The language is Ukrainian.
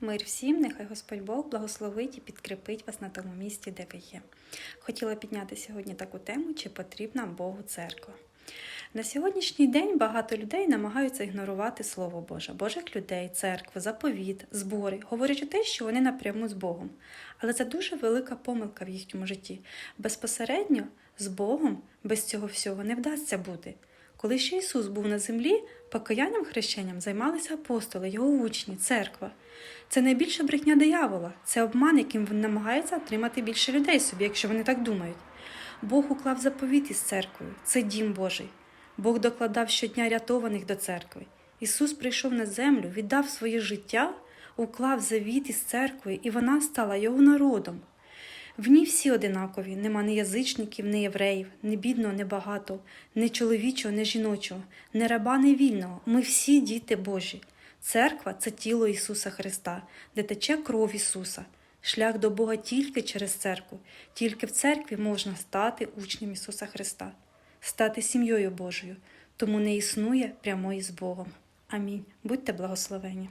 Мир всім, нехай Господь Бог благословить і підкріпить вас на тому місці, де ви є. Хотіла підняти сьогодні таку тему, чи потрібна Богу церква. На сьогоднішній день багато людей намагаються ігнорувати Слово Боже, Божих людей, церкву, заповіт, збори, говорячи те, що вони напряму з Богом. Але це дуже велика помилка в їхньому житті. Безпосередньо з Богом без цього всього не вдасться бути. Коли ще Ісус був на землі, покаянням хрещенням займалися апостоли, його учні, церква. Це найбільша брехня диявола, це обман, яким він намагається отримати більше людей собі, якщо вони так думають. Бог уклав заповіт із церквою, це дім Божий. Бог докладав щодня рятованих до церкви. Ісус прийшов на землю, віддав своє життя, уклав завіт із церквою, і вона стала його народом. В ній всі одинакові, нема ні язичників, ні євреїв, ні бідного, ні багато, ні чоловічого, ні жіночого, ні раба, ні вільного. Ми всі діти Божі. Церква це тіло Ісуса Христа, де тече кров Ісуса. Шлях до Бога тільки через церкву. Тільки в церкві можна стати учнем Ісуса Христа, стати сім'єю Божою. Тому не існує прямої з Богом. Амінь. Будьте благословені.